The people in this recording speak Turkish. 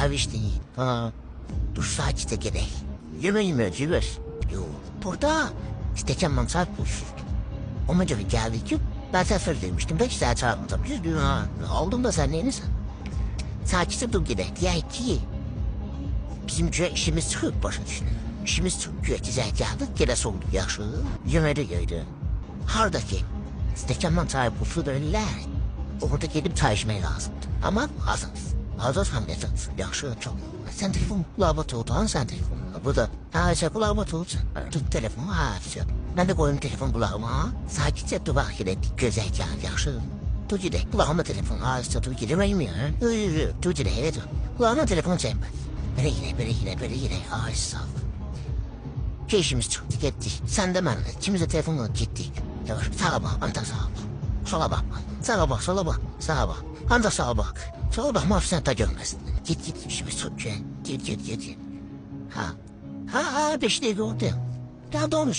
Savişti. Ha. Duş saati de gerek. Yeme yeme civer. Yo. Burada isteyeceğim mantar bulsun. Ama canım geldi ki ben sefer demiştim. Saat aldım. Yüz gün ha. Aldım da sen neyini sen? Saçısı dur gerek. Ya ki. Bizim cüce işimiz çok başa düşün. İşimiz çok güzel geldi. Gene oldu yaxşı. Yemeğe yaydı. Hardaki. İsteyeceğim mantar bulsun öyle. Orada gelip içmeye lazımdı. Ama hazırsın. Hazırsam yazarsın. Yaxşı çok. Sen telefon kulağıma tutan sen telefon. Bu da. Ha sen kulağıma tut. Tut telefonu ha. Sen. Ben de koyayım telefon kulağıma. ha. Sadece dur bak yine güzel gel yaxşı. Dur yine kulağıma telefon. Ha işte dur giremeyim ya. Dur yine evet dur. Kulağıma telefon çekme. Böyle yine böyle yine böyle yine. Ay sağ ol. Keşimiz çıktı gitti. Sen de benle. İkimiz de telefonla gittik. Yavaş sağa bak. Anta sağa bak. Sola bak. Sağa bax, sola bax, sağa bax. Ancaq sağa bax. Sola bax, mafisini ta görməsin. Get, get, şimdi sok gel. Get, get, get, get. Ha. Ha, ha, beş dəqiqə oldu. Daha da onu